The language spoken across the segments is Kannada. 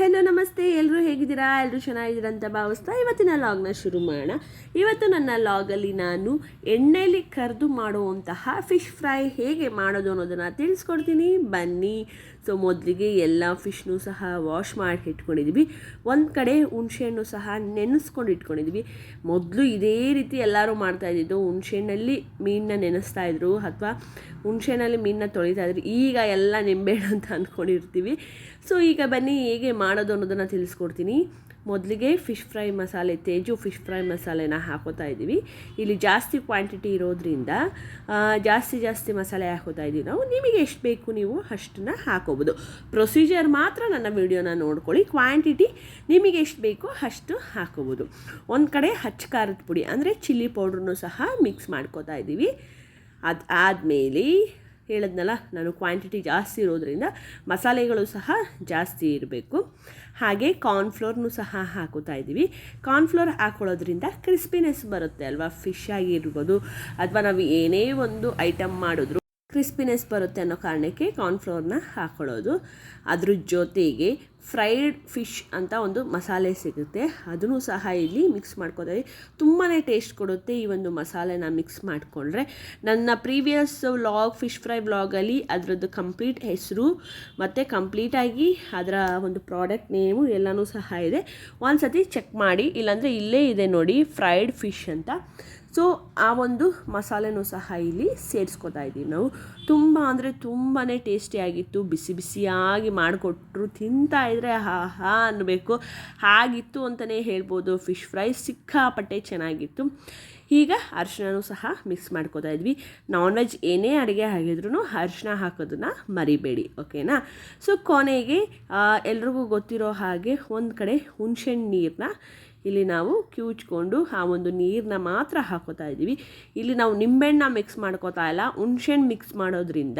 ಹೆಲೋ, ನಮಸ್ತೆ. ಎಲ್ಲರೂ ಹೇಗಿದ್ದೀರಾ? ಎಲ್ಲರೂ ಚೆನ್ನಾಗಿದ್ದೀರಾ ಅಂತ ಭಾವಿಸ್ತಾ ಇವತ್ತಿನ ಲಾಗ್ನ ಶುರು ಮಾಡೋಣ. ಇವತ್ತು ನನ್ನ ಲಾಗಲ್ಲಿ ನಾನು ಎಣ್ಣೆಯಲ್ಲಿ ಕರೆದು ಮಾಡುವಂತಹ ಫಿಶ್ ಫ್ರೈ ಹೇಗೆ ಮಾಡೋದು ಅನ್ನೋದನ್ನು ತಿಳಿಸ್ಕೊಡ್ತೀನಿ. ಬನ್ನಿ. ಸೊ ಮೊದಲಿಗೆ ಎಲ್ಲ ಫಿಶ್ನು ಸಹ ವಾಶ್ ಮಾಡಿ ಇಟ್ಕೊಂಡಿದ್ವಿ. ಒಂದು ಕಡೆ ಹುಣಸೆಹಣ್ಣು ಸಹ ನೆನೆಸ್ಕೊಂಡು ಇಟ್ಕೊಂಡಿದ್ವಿ. ಮೊದಲು ಇದೇ ರೀತಿ ಎಲ್ಲರೂ ಮಾಡ್ತಾ ಇದ್ದಿದ್ದು. ಹುಣಸೆಹಣ್ಣಲ್ಲಿ ಮೀನನ್ನ ನೆನೆಸ್ತಾ ಇದ್ರು ಅಥವಾ ಹುಣಸೆಹಣ್ಣಲ್ಲಿ ಮೀನನ್ನ ತೊಳಿತಾ ಇದ್ರು. ಈಗ ಎಲ್ಲ ನಿಂಬೆಹಣ್ಣು ಅಂತ ಅಂದ್ಕೊಂಡಿರ್ತೀವಿ ಸೊ ಈಗ ಬನ್ನಿ ಹೇಗೆ ಮಾಡೋದು ಅನ್ನೋದನ್ನು ತಿಳಿಸ್ಕೊಡ್ತೀನಿ. ಮೊದಲಿಗೆ ಫಿಶ್ ಫ್ರೈ ಮಸಾಲೆ, ತೇಜು ಫಿಶ್ ಫ್ರೈ ಮಸಾಲೆನ ಹಾಕೋತಾ ಇದ್ದೀವಿ. ಇಲ್ಲಿ ಜಾಸ್ತಿ ಕ್ವಾಂಟಿಟಿ ಇರೋದ್ರಿಂದ ಜಾಸ್ತಿ ಜಾಸ್ತಿ ಮಸಾಲೆ ಹಾಕೋತಾ ಇದ್ದೀವಿ ನಾವು. ನಿಮಗೆ ಎಷ್ಟು ಬೇಕು ನೀವು ಅಷ್ಟನ್ನ ಹಾಕೋಬೋದು. ಪ್ರೊಸೀಜರ್ ಮಾತ್ರ ನನ್ನ ವಿಡಿಯೋನ ನೋಡ್ಕೊಳ್ಳಿ. ಕ್ವಾಂಟಿಟಿ ನಿಮಗೆ ಎಷ್ಟು ಬೇಕೋ ಅಷ್ಟು ಹಾಕೋಬೋದು. ಒಂದು ಕಡೆ ಹಚ್ಚ ಖಾರದ ಪುಡಿ, ಅಂದರೆ ಚಿಲ್ಲಿ ಪೌಡ್ರನ್ನು ಸಹ ಮಿಕ್ಸ್ ಮಾಡ್ಕೋತಾ ಇದ್ದೀವಿ. ಅದು ಆದಮೇಲೆ ಹೇಳಿದ್ನಲ್ಲ, ನಾನು ಕ್ವಾಂಟಿಟಿ ಜಾಸ್ತಿ ಇರೋದ್ರಿಂದ ಮಸಾಲೆಗಳು ಸಹ ಜಾಸ್ತಿ ಇರಬೇಕು. ಹಾಗೆ ಕಾರ್ನ್ಫ್ಲೋರ್ನು ಸಹ ಹಾಕೋತಾ ಇದ್ದೀವಿ. ಕಾರ್ನ್ಫ್ಲೋರ್ ಹಾಕೊಳ್ಳೋದ್ರಿಂದ ಕ್ರಿಸ್ಪಿನೆಸ್ ಬರುತ್ತೆ ಅಲ್ವಾ? ಫಿಶ್ ಆಗಿರ್ಬೋದು, ಅಥವಾ ನಾವು ಏನೇ ಒಂದು ಐಟಮ್ ಮಾಡಿದ್ರು ಕ್ರಿಸ್ಪಿನೆಸ್ ಬರುತ್ತೆ ಅನ್ನೋ ಕಾರಣಕ್ಕೆ ಕಾರ್ನ್ಫ್ಲೋರ್ನ ಹಾಕ್ಕೊಳ್ಳೋದು ಅದ್ರ ಜೊತೆಗೆ ಫ್ರೈಡ್ ಫಿಶ್ ಅಂತ ಒಂದು ಮಸಾಲೆ ಸಿಗುತ್ತೆ. ಅದನ್ನು ಸಹ ಇಲ್ಲಿ ಮಿಕ್ಸ್ ಮಾಡ್ಕೋತೀವಿ ತುಂಬಾ ಟೇಸ್ಟ್ ಕೊಡುತ್ತೆ ಈ ಒಂದು ಮಸಾಲೆನ ಮಿಕ್ಸ್ ಮಾಡಿಕೊಂಡ್ರೆ. ನನ್ನ ಪ್ರೀವಿಯಸ್ ವ್ಲಾಗ್, ಫಿಶ್ ಫ್ರೈ ವ್ಲಾಗಲ್ಲಿ ಅದರದ್ದು ಕಂಪ್ಲೀಟ್ ಹೆಸರು ಮತ್ತು ಕಂಪ್ಲೀಟಾಗಿ ಅದರ ಒಂದು ಪ್ರಾಡಕ್ಟ್ ನೇಮು ಎಲ್ಲನೂ ಸಹ ಇದೆ. ಒಂದು ಸತಿ ಚೆಕ್ ಮಾಡಿ, ಇಲ್ಲಾಂದರೆ ಇಲ್ಲೇ ಇದೆ ನೋಡಿ, ಫ್ರೈಡ್ ಫಿಶ್ ಅಂತ. ಸೊ ಆ ಒಂದು ಮಸಾಲೆನೂ ಸಹ ಇಲ್ಲಿ ಸೇರಿಸ್ಕೊತಾ ಇದ್ದೀವಿ ನಾವು. ತುಂಬ ಅಂದರೆ ತುಂಬಾ ಟೇಸ್ಟಿಯಾಗಿತ್ತು ಬಿಸಿ ಬಿಸಿಯಾಗಿ ಮಾಡಿಕೊಟ್ರು ತಿಂತಾ ಇದ್ದರೆ ಹಾ ಹಾ ಅನ್ನಬೇಕು. ಹಾಗಿತ್ತು ಅಂತಲೇ ಹೇಳ್ಬೋದು. ಫಿಶ್ ಫ್ರೈ ಸಿಕ್ಕಾಪಟ್ಟೆ ಚೆನ್ನಾಗಿತ್ತು. ಈಗ ಅರಿಶಿನೂ ಸಹ ಮಿಕ್ಸ್ ಮಾಡ್ಕೋತಾ ಇದ್ವಿ. ನಾನ್ ವೆಜ್ ಏನೇ ಅಡುಗೆ ಆಗಿದ್ರು ಅರಿಶಿನ ಹಾಕೋದನ್ನು ಮರಿಬೇಡಿ ಓಕೆನಾ ಸೊ ಕೊನೆಗೆ ಎಲ್ರಿಗೂ ಗೊತ್ತಿರೋ ಹಾಗೆ ಒಂದು ಕಡೆ ಹುಣಸೆಹಣ್ಣು ನೀರನ್ನ ಇಲ್ಲಿ ನಾವು ಕಿವುಚ್ಕೊಂಡು ಆ ಒಂದು ನೀರನ್ನ ಮಾತ್ರ ಹಾಕೋತಾ ಇದ್ದೀವಿ. ಇಲ್ಲಿ ನಾವು ನಿಂಬೆಹಣ್ಣ ಮಿಕ್ಸ್ ಮಾಡ್ಕೋತಾ ಇಲ್ಲ. ಹುಣ್ಸೆಹಣ್ಣು ಮಿಕ್ಸ್ ಮಾಡೋದ್ರಿಂದ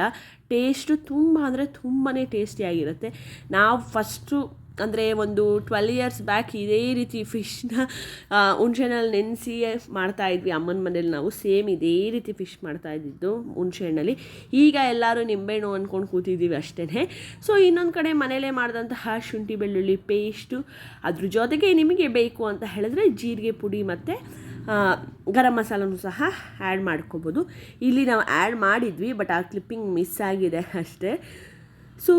ಟೇಸ್ಟು ತುಂಬ ಅಂದರೆ ತುಂಬಾ ಟೇಸ್ಟಿಯಾಗಿರುತ್ತೆ ನಾವು ಫಸ್ಟು ಅಂದರೆ ಒಂದು ಟ್ವೆಲ್ ಇಯರ್ಸ್ ಬ್ಯಾಕ್ ಇದೇ ರೀತಿ ಫಿಶ್ನ ಹುಣ್ಸೆಹಣ್ಣಲ್ಲಿ ನೆನೆಸಿ ಮಾಡ್ತಾ ಇದ್ವಿ. ಅಮ್ಮನ ಮನೇಲಿ ನಾವು ಸೇಮ್ ಇದೇ ರೀತಿ ಫಿಶ್ ಮಾಡ್ತಾ ಇದ್ದಿದ್ದು ಹುಣ್ಸೆಹಣ್ಣಲ್ಲಿ. ಈಗ ಎಲ್ಲರೂ ನಿಂಬೆಹಣ್ಣು ಅಂದ್ಕೊಂಡು ಕೂತಿದ್ದೀವಿ ಅಷ್ಟೇ ಸೊ ಇನ್ನೊಂದು ಕಡೆ ಮನೇಲೇ ಮಾಡಿದಂತಹ ಶುಂಠಿ ಬೆಳ್ಳುಳ್ಳಿ ಪೇಸ್ಟು ಅದ್ರ ಜೊತೆಗೆ ನಿಮಗೆ ಬೇಕು ಅಂತ ಹೇಳಿದ್ರೆ ಜೀರಿಗೆ ಪುಡಿ ಮತ್ತು ಗರಂ ಮಸಾಲನೂ ಸಹ ಆ್ಯಡ್ ಮಾಡ್ಕೋಬೋದು. ಇಲ್ಲಿ ನಾವು ಆ್ಯಡ್ ಮಾಡಿದ್ವಿ ಬಟ್ ಆ ಕ್ಲಿಪ್ಪಿಂಗ್ ಮಿಸ್ ಆಗಿದೆ ಅಷ್ಟೇ. ಸೊ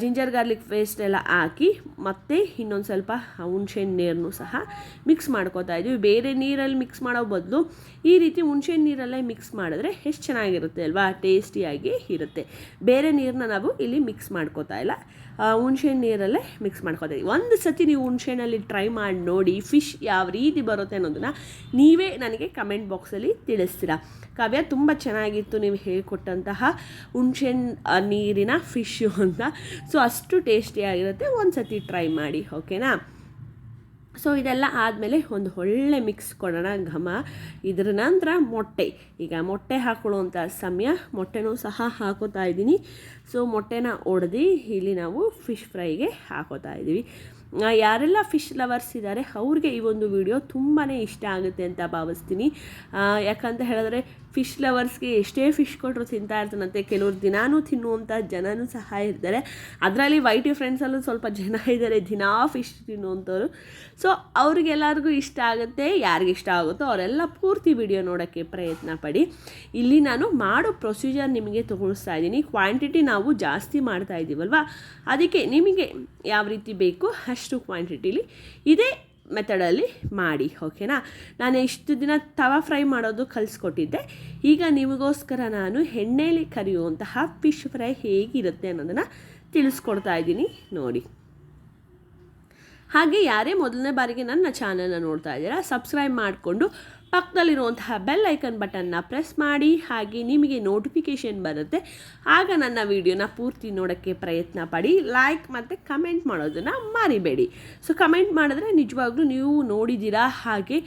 ಜಿಂಜರ್ ಗಾರ್ಲಿಕ್ ಪೇಸ್ಟ್ ಎಲ್ಲ ಹಾಕಿ ಮತ್ತೆ ಇನ್ನೊಂದು ಸ್ವಲ್ಪ ಹುಣ್ಸೆಹಣ್ಣು ನೀರನ್ನು ಸಹ ಮಿಕ್ಸ್ ಮಾಡ್ಕೋತಾ ಇದ್ವಿ. ಬೇರೆ ನೀರಲ್ಲಿ ಮಿಕ್ಸ್ ಮಾಡೋ ಬದಲು ಈ ರೀತಿ ಹುಣ್ಸೆಹಣ್ಣು ನೀರಲ್ಲೇ ಮಿಕ್ಸ್ ಮಾಡಿದ್ರೆ ಎಷ್ಟು ಚೆನ್ನಾಗಿರುತ್ತೆ ಅಲ್ವಾ? ಟೇಸ್ಟಿಯಾಗಿ ಇರುತ್ತೆ. ಬೇರೆ ನೀರನ್ನ ನಾವು ಇಲ್ಲಿ ಮಿಕ್ಸ್ ಮಾಡ್ಕೋತಾ ಇಲ್ಲ. ಹುಣ್ಸೆಹಣ್ಣು ನೀರಲ್ಲೇ ಮಿಕ್ಸ್ ಮಾಡ್ಕೋತೀವಿ ಒಂದು ಸತಿ ನೀವು ಹುಣಸೆಹಣ್ಣಲ್ಲಿ ಟ್ರೈ ಮಾಡಿ ನೋಡಿ ಫಿಶ್ ಯಾವ ರೀತಿ ಬರುತ್ತೆ ಅನ್ನೋದನ್ನು ನೀವೇ ನನಗೆ ಕಮೆಂಟ್ ಬಾಕ್ಸಲ್ಲಿ ತಿಳಿಸ್ತೀರಾ. ಕಾವ್ಯ, ತುಂಬ ಚೆನ್ನಾಗಿತ್ತು ನೀವು ಹೇಳಿಕೊಟ್ಟಂತಹ ಹುಣಸೆಹಣ್ಣು ನೀರಿನ ಫಿಶ್ಶು ಅಂತ. ಸೊ ಅಷ್ಟು ಟೇಸ್ಟಿಯಾಗಿರುತ್ತೆ ಒಂದು ಸತಿ ಟ್ರೈ ಮಾಡಿ ಓಕೆನಾ ಸೊ ಇದೆಲ್ಲ ಆದಮೇಲೆ ಒಂದು ಒಳ್ಳೆ ಮಿಕ್ಸ್ ಕೊಡೋಣ ಘಮ. ಇದ್ರ ನಂತರ ಮೊಟ್ಟೆ. ಈಗ ಮೊಟ್ಟೆ ಹಾಕೊಳ್ಳುವಂಥ ಸಮಯ. ಮೊಟ್ಟೆನೂ ಸಹ ಹಾಕೋತಾ ಇದ್ದೀನಿ. ಸೊ ಮೊಟ್ಟೆನ ಒಡೆದು ಇಲ್ಲಿ ನಾವು ಫಿಶ್ ಫ್ರೈಗೆ ಹಾಕೋತಾ ಇದ್ದೀವಿ. ಯಾರೆಲ್ಲ ಫಿಶ್ ಲವರ್ಸ್ ಇದ್ದಾರೆ ಅವ್ರಿಗೆ ಈ ಒಂದು ವಿಡಿಯೋ ತುಂಬಾ ಇಷ್ಟ ಆಗುತ್ತೆ ಅಂತ ಭಾವಿಸ್ತೀನಿ. ಯಾಕಂತ ಹೇಳಿದ್ರೆ ಫಿಶ್ ಲವರ್ಸ್ಗೆ ಎಷ್ಟೇ ಫಿಶ್ ಕೊಟ್ಟರು ತಿಂತಾ ಇರ್ತಾನಂತೆ, ಕೆಲವ್ರು ದಿನಾನೂ ತಿನ್ನುವಂಥ ಜನನೂ ಸಹ ಇರ್ತಾರೆ. ಅದರಲ್ಲಿ ವೈಟಿ ಫ್ರೆಂಡ್ಸಲ್ಲೂ ಸ್ವಲ್ಪ ಜನ ಇದ್ದಾರೆ ದಿನಾ ಫಿಶ್ ತಿನ್ನುವಂಥವ್ರು. ಸೊ ಅವ್ರಿಗೆಲ್ಲರಿಗೂ ಇಷ್ಟ ಆಗುತ್ತೆ, ಯಾರಿಗೆ ಇಷ್ಟ ಆಗುತ್ತೋ ಅವರೆಲ್ಲ ಪೂರ್ತಿ ವಿಡಿಯೋ ನೋಡೋಕ್ಕೆ ಪ್ರಯತ್ನ ಪಡಿ. ಇಲ್ಲಿ ನಾನು ಮಾಡೋ ಪ್ರೊಸೀಜರ್ ನಿಮಗೆ ತೋರಿಸ್ತಾ ಇದ್ದೀನಿ. ಕ್ವಾಂಟಿಟಿ ನಾವು ಜಾಸ್ತಿ ಮಾಡ್ತಾ ಇದ್ದೀವಲ್ವಾ ಅದಕ್ಕೆ ನಿಮಗೆ ಯಾವ ರೀತಿ ಬೇಕು, ಅಷ್ಟು ಕ್ವಾಂಟಿಟಿಲಿ ಇದೇ ಮೆಥಡಲ್ಲಿ ಮಾಡಿ ಓಕೆನಾ ನಾನು ಇಷ್ಟು ದಿನ ತವಾ ಫ್ರೈ ಮಾಡೋದು ಕಲಿಸ್ಕೊಟ್ಟಿದ್ದೆ. ಈಗ ನಿಮಗೋಸ್ಕರ ನಾನು ಎಣ್ಣೆಯಲ್ಲಿ ಕರಿಯುವಂತಹ ಫಿಶ್ ಫ್ರೈ ಹೇಗಿರುತ್ತೆ ಅನ್ನೋದನ್ನು ತಿಳಿಸ್ಕೊಡ್ತಾ ಇದ್ದೀನಿ, ನೋಡಿ. ಹಾಗೆ ಯಾರೇ ಮೊದಲನೇ ಬಾರಿಗೆ ನನ್ನ ಚಾನಲ್ನ ನೋಡ್ತಾ ಇದ್ದೀರಾ ಸಬ್ಸ್ಕ್ರೈಬ್ ಮಾಡಿಕೊಂಡು ಪಕ್ಕದಲ್ಲಿರುವಂತಹ ಬೆಲ್ ಐಕನ್ ಬಟನ್ನ ಪ್ರೆಸ್ ಮಾಡಿ, ಹಾಗೆ ನಿಮಗೆ ನೋಟಿಫಿಕೇಷನ್ ಬರುತ್ತೆ. ಆಗ ನನ್ನ ವಿಡಿಯೋನ ಪೂರ್ತಿ ನೋಡೋಕ್ಕೆ ಪ್ರಯತ್ನ ಪಡಿ. ಲೈಕ್ ಮತ್ತು ಕಮೆಂಟ್ ಮಾಡೋದನ್ನು ಮರಿಬೇಡಿ. ಸೊ ಕಮೆಂಟ್ ಮಾಡಿದ್ರೆ ನಿಜವಾಗ್ಲೂ ನೀವು ನೋಡಿದ್ದೀರಾ? ಹಾಗೆ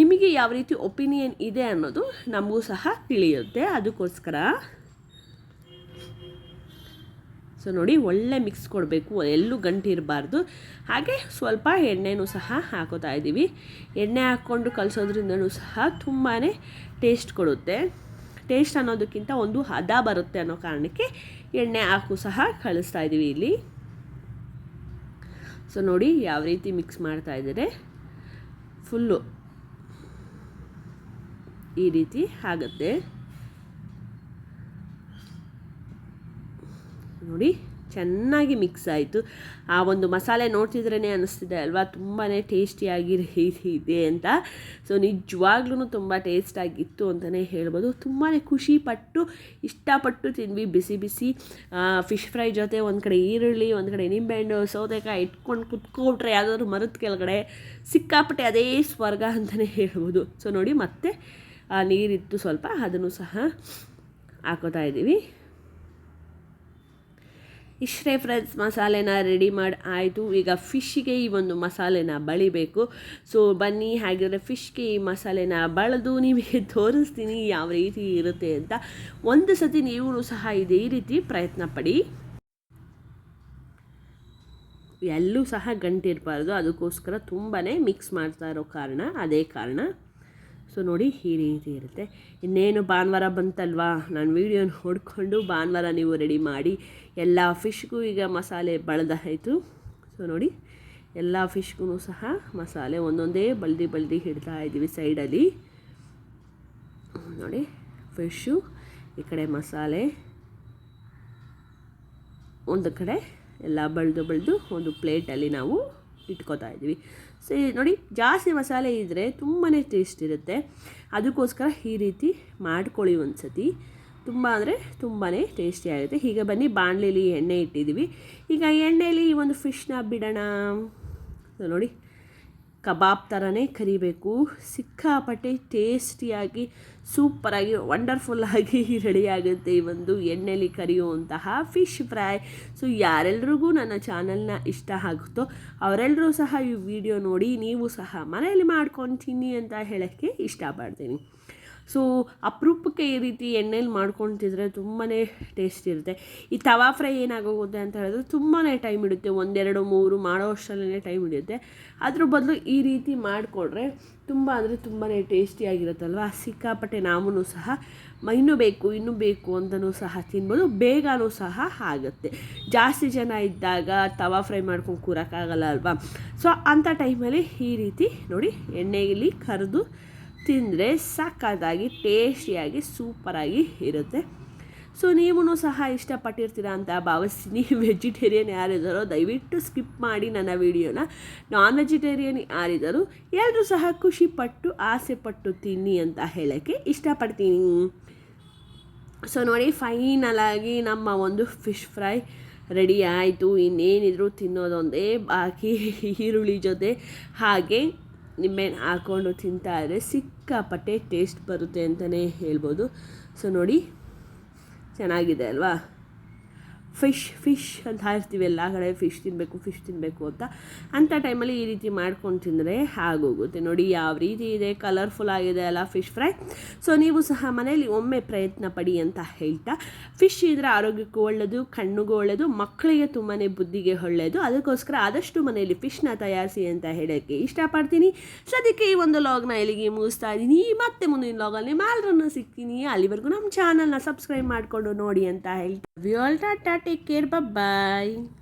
ನಿಮಗೆ ಯಾವ ರೀತಿ ಒಪಿನಿಯನ್ ಇದೆ ಅನ್ನೋದು ನಮಗೂ ಸಹ ತಿಳಿಯುತ್ತೆ. ಅದಕ್ಕೋಸ್ಕರ ಸೊ ನೋಡಿ, ಒಳ್ಳೆ ಮಿಕ್ಸ್ ಕೊಡಬೇಕು. ಎಲ್ಲೂ ಗಂಟು ಇರಬಾರ್ದು. ಹಾಗೆ ಸ್ವಲ್ಪ ಎಣ್ಣೆನೂ ಸಹ ಹಾಕೋತಾ ಇದ್ದೀವಿ. ಎಣ್ಣೆ ಹಾಕ್ಕೊಂಡು ಕಲಿಸೋದ್ರಿಂದನೂ ಸಹ ತುಂಬಾ ಟೇಸ್ಟ್ ಕೊಡುತ್ತೆ. ಟೇಸ್ಟ್ ಅನ್ನೋದಕ್ಕಿಂತ ಒಂದು ಹದ ಬರುತ್ತೆ ಅನ್ನೋ ಕಾರಣಕ್ಕೆ ಎಣ್ಣೆ ಹಾಕು ಸಹ ಕಳಿಸ್ತಾ ಇದ್ದೀವಿ ಇಲ್ಲಿ. ಸೊ ನೋಡಿ, ಯಾವ ರೀತಿ ಮಿಕ್ಸ್ ಮಾಡ್ತಾ ಇದ್ದಾರೆ. ಫುಲ್ಲು ಈ ರೀತಿ ಆಗುತ್ತೆ. ನೋಡಿ, ಚೆನ್ನಾಗಿ ಮಿಕ್ಸ್ ಆಯಿತು. ಆ ಒಂದು ಮಸಾಲೆ ನೋಡ್ತಿದ್ರೇ ಅನ್ನಿಸ್ತಿದೆ ಅಲ್ವಾ? ತುಂಬಾ ಟೇಸ್ಟಿಯಾಗಿ ಇದೆ ಅಂತ. ಸೊ ನಿಜವಾಗ್ಲೂ ತುಂಬ ಟೇಸ್ಟಾಗಿತ್ತು ಅಂತಲೇ ಹೇಳ್ಬೋದು. ತುಂಬಾ ಖುಷಿಪಟ್ಟು ಇಷ್ಟಪಟ್ಟು ತಿಂದ್ವಿ. ಬಿಸಿ ಬಿಸಿ ಫಿಶ್ ಫ್ರೈ ಜೊತೆ ಒಂದು ಕಡೆ ಈರುಳ್ಳಿ, ಒಂದು ಕಡೆ ನಿಂಬೆಹಣ್ಣು, ಸೌತೆಕಾಯಿ ಇಟ್ಕೊಂಡು ಕುತ್ಕೊಬಿಟ್ರೆ ಯಾವುದಾದ್ರು ಮರದ ಕೆಳಗಡೆ ಸಿಕ್ಕಾಪಟ್ಟೆ ಅದೇ ಸ್ವರ್ಗ ಅಂತಲೇ ಹೇಳ್ಬೋದು. ಸೊ ನೋಡಿ ಮತ್ತೆ ನೀರಿತ್ತು ಸ್ವಲ್ಪ ಅದನ್ನು ಸಹ ಹಾಕೋತಾ ಇದ್ದೀವಿ. ಇಷ್ಟೇ ಫ್ರೆಂಡ್ಸ್, ಮಸಾಲೆನ ರೆಡಿ ಮಾಡಿ, ಆಯಿತು. ಈಗ ಫಿಶ್ಗೆ ಈ ಒಂದು ಮಸಾಲೆನ ಬಳಿಬೇಕು. ಸೊ ಬನ್ನಿ, ಹಾಗಿದ್ರೆ ಫಿಶ್ಗೆ ಈ ಮಸಾಲೆನ ಬಳದು ನಿಮಗೆ ತೋರಿಸ್ತೀನಿ ಯಾವ ರೀತಿ ಇರುತ್ತೆ ಅಂತ. ಒಂದು ಸತಿ ನೀವು ಸಹ ಇದೇ ರೀತಿ ಪ್ರಯತ್ನ ಪಡಿ. ಎಲ್ಲೂ ಸಹ ಗಂಟಿರಬಾರ್ದು ಅದಕ್ಕೋಸ್ಕರ ತುಂಬಾ ಮಿಕ್ಸ್ ಮಾಡ್ತಾ ಇರೋ ಕಾರಣ, ಅದೇ ಕಾರಣ. ಸೊ ನೋಡಿ ಈ ರೀತಿ ಇರುತ್ತೆ. ಇನ್ನೇನು ಭಾನುವಾರ ಬಂತಲ್ವಾ? ನಾನು ವೀಡಿಯೋ ನೋಡಿಕೊಂಡು ಭಾನುವಾರ ನೀವು ರೆಡಿ ಮಾಡಿ ಎಲ್ಲ ಫಿಶ್ಗೂ ಈಗ ಮಸಾಲೆ ಬಳದಾಯಿತು ಸೊ ನೋಡಿ ಎಲ್ಲ ಫಿಶ್ಗೂ ಸಹ ಮಸಾಲೆ ಒಂದೊಂದೇ ಬಳ್ದಿ ಬಳ್ದಿ ಹಿಡ್ತಾ ಇದ್ದೀವಿ ಸೈಡಲ್ಲಿ ನೋಡಿ ಫಿಶ್ಶು ಈ ಕಡೆ ಮಸಾಲೆ, ಒಂದು ಕಡೆ ಎಲ್ಲ ಬಳ್ದು ಬಳ್ದು ಒಂದು ಪ್ಲೇಟಲ್ಲಿ ನಾವು ಇಟ್ಕೋತಾ ಇದ್ದೀವಿ. ಸೊ, ನೋಡಿ, ಜಾಸ್ತಿ ಮಸಾಲೆ ಇದ್ದರೆ ತುಂಬಾ ಟೇಸ್ಟ್ ಇರುತ್ತೆ. ಅದಕ್ಕೋಸ್ಕರ ಈ ರೀತಿ ಮಾಡ್ಕೊಳ್ಳಿ ಒಂದು ಸತಿ ತುಂಬ ಅಂದರೆ ತುಂಬಾ ಟೇಸ್ಟಿ ಆಗುತ್ತೆ. ಈಗ ಬನ್ನಿ, ಬಾಣಲೆಲಿ ಎಣ್ಣೆ ಇಟ್ಟಿದ್ದೀವಿ ಈಗ ಎಣ್ಣೆಯಲ್ಲಿ ಈ ಒಂದು ಫಿಶ್ನ ಬಿಡೋಣ. ನೋಡಿ ಕಬಾಬ್ ಥರನೇ ಕರಿಬೇಕು. ಸಿಕ್ಕಾಪಟ್ಟೆ ಟೇಸ್ಟಿಯಾಗಿ, ಸೂಪರಾಗಿ ವಂಡರ್ಫುಲ್ಲಾಗಿ ರೆಡಿಯಾಗುತ್ತೆ ಈ ಒಂದು ಎಣ್ಣೆಲಿ ಕರಿಯುವಂತಹ ಫಿಶ್ ಫ್ರೈ ಸೊ ಯಾರೆಲ್ರಿಗೂ ನನ್ನ ಚಾನಲ್ನ ಇಷ್ಟ ಆಗುತ್ತೋ ಅವರೆಲ್ಲರೂ ಸಹ ಈ ವಿಡಿಯೋ ನೋಡಿ, ನೀವು ಸಹ ಮನೆಯಲ್ಲಿ ಮಾಡ್ಕೊಂಡು ಅಂತ ಹೇಳೋಕ್ಕೆ ಇಷ್ಟಪಡ್ತೀನಿ. ಸೊ ಅಪರೂಪಕ್ಕೆ ಈ ರೀತಿ ಎಣ್ಣೆಯಲ್ಲಿ ಮಾಡ್ಕೊಂಡು ತಿಂದರೆ ತುಂಬಾ ಟೇಸ್ಟ್ ಇರುತ್ತೆ. ಈ ತವಾ ಫ್ರೈ ಏನಾಗೋಗುತ್ತೆ ಅಂತ ಹೇಳಿದ್ರೆ ತುಂಬಾ ಟೈಮ್ ಹಿಡಿಯುತ್ತೆ ಒಂದೆರಡು, ಮೂರು ಮಾಡೋ ಅಷ್ಟರಲ್ಲೇ ಟೈಮ್ ಹಿಡಿಯುತ್ತೆ ಅದ್ರ ಬದಲು ಈ ರೀತಿ ಮಾಡಿಕೊಡ್ರೆ ತುಂಬ ಅಂದರೆ ತುಂಬಾ ಟೇಸ್ಟಿಯಾಗಿರುತ್ತಲ್ವ ಸಿಕ್ಕಾಪಟ್ಟೆ ನಾವೂ ಸಹ ಇನ್ನೂ ಬೇಕು ಇನ್ನೂ ಬೇಕು ಅಂತಲೂ ಸಹ ತಿನ್ಬೋದು. ಬೇಗನೂ ಸಹ ಆಗುತ್ತೆ. ಜಾಸ್ತಿ ಜನ ಇದ್ದಾಗ ತವಾ ಫ್ರೈ ಮಾಡ್ಕೊಂಡು ಕೂರೋಕ್ಕಾಗಲ್ಲ ಅಲ್ವಾ? ಸೊ ಅಂಥ ಟೈಮಲ್ಲಿ ಈ ರೀತಿ ನೋಡಿ ಎಣ್ಣೆಯಲ್ಲಿ ಕರೆದು ತಿಂದರೆ ಸಕ್ಕತ್ತಾಗಿ ಟೇಸ್ಟಿಯಾಗಿ ಸೂಪರಾಗಿ ಇರುತ್ತೆ. ಸೊ ನೀವು ಸಹ ಇಷ್ಟಪಟ್ಟಿರ್ತೀರ ಅಂತ ಭಾವಿಸ್ತೀನಿ. ವೆಜಿಟೇರಿಯನ್ ಯಾರಿದ್ದಾರೋ ದಯವಿಟ್ಟು ಸ್ಕಿಪ್ ಮಾಡಿ ನನ್ನ ವಿಡಿಯೋನ ನಾನ್ ವೆಜಿಟೇರಿಯನ್ ಯಾರಿದ್ದಾರೋ ಎಲ್ಲರೂ ಸಹ ಖುಷಿಪಟ್ಟು ಆಸೆ ಪಟ್ಟು ತಿನ್ನಿ ಅಂತ ಹೇಳೋಕ್ಕೆ ಇಷ್ಟಪಡ್ತೀನಿ. ಸೊ ನೋಡಿ ಫೈನಲಾಗಿ ನಮ್ಮ ಒಂದು ಫಿಶ್ ಫ್ರೈ ರೆಡಿ ಆಯಿತು. ಇನ್ನೇನಿದ್ರು ತಿನ್ನೋದೊಂದೇ ಬಾಕಿ, ಈರುಳ್ಳಿ ಜೊತೆ. ಹಾಗೆ ನಿಂಬೆಹಣ್ಣು ಹಾಕ್ಕೊಂಡು ತಿಂತಾ ಇದ್ದರೆ ಸಿಕ್ಕಾಪಟ್ಟೆ ಟೇಸ್ಟ್ ಬರುತ್ತೆ ಅಂತಲೇ ಹೇಳ್ಬೋದು. ಸೊ ನೋಡಿ ಚೆನ್ನಾಗಿದೆ ಅಲ್ವಾ? ಫಿಶ್ ಫಿಶ್ ಅಂತ ಇರ್ತೀವಿ ಎಲ್ಲ ಕಡೆ ಫಿಶ್ ತಿನ್ನಬೇಕು ಫಿಶ್ ತಿನ್ನಬೇಕು ಅಂತ. ಅಂಥ ಟೈಮಲ್ಲಿ ಈ ರೀತಿ ಮಾಡ್ಕೊಂಡು ತಿಂದರೆ ಆಗೋಗುತ್ತೆ. ನೋಡಿ, ಯಾವ ರೀತಿ ಇದೆ. ಕಲರ್ಫುಲ್ ಆಗಿದೆ ಅಲ್ಲ ಫಿಶ್ ಫ್ರೈ. ಸೊ ನೀವು ಸಹ ಮನೆಯಲ್ಲಿ ಒಮ್ಮೆ ಪ್ರಯತ್ನ ಪಡಿ ಅಂತ ಹೇಳ್ತಾ, ಫಿಶ್ ಇದ್ರೆ ಆರೋಗ್ಯಕ್ಕೂ ಒಳ್ಳೆಯದು ಕಣ್ಣಿಗೂ ಒಳ್ಳೆಯದು ಮಕ್ಕಳಿಗೆ ತುಂಬಾ ಬುದ್ಧಿಗೆ ಒಳ್ಳೆಯದು ಅದಕ್ಕೋಸ್ಕರ ಆದಷ್ಟು ಮನೆಯಲ್ಲಿ ಫಿಶ್ನ ತಯಾರಿಸಿ ಅಂತ ಹೇಳೋಕ್ಕೆ ಇಷ್ಟಪಡ್ತೀನಿ. ಅದಕ್ಕೆ ಈ ಒಂದು ಲಾಗ್ನ ಇಲ್ಲಿಗೆ ಮುಗಿಸ್ತಾ ಇದ್ದೀನಿ. ಮತ್ತೆ ಮುಂದಿನ ಲಾಗಲ್ಲಿ ಮಾಲ್ರನ್ನು ಸಿಗ್ತೀನಿ. ಅಲ್ಲಿವರೆಗೂ ನಮ್ಮ ಚಾನಲ್ನ ಸಬ್ಸ್ಕ್ರೈಬ್ ಮಾಡಿಕೊಂಡು ನೋಡಿ ಅಂತ ಹೇಳ್ತಾ. Tata take care. Bye-bye.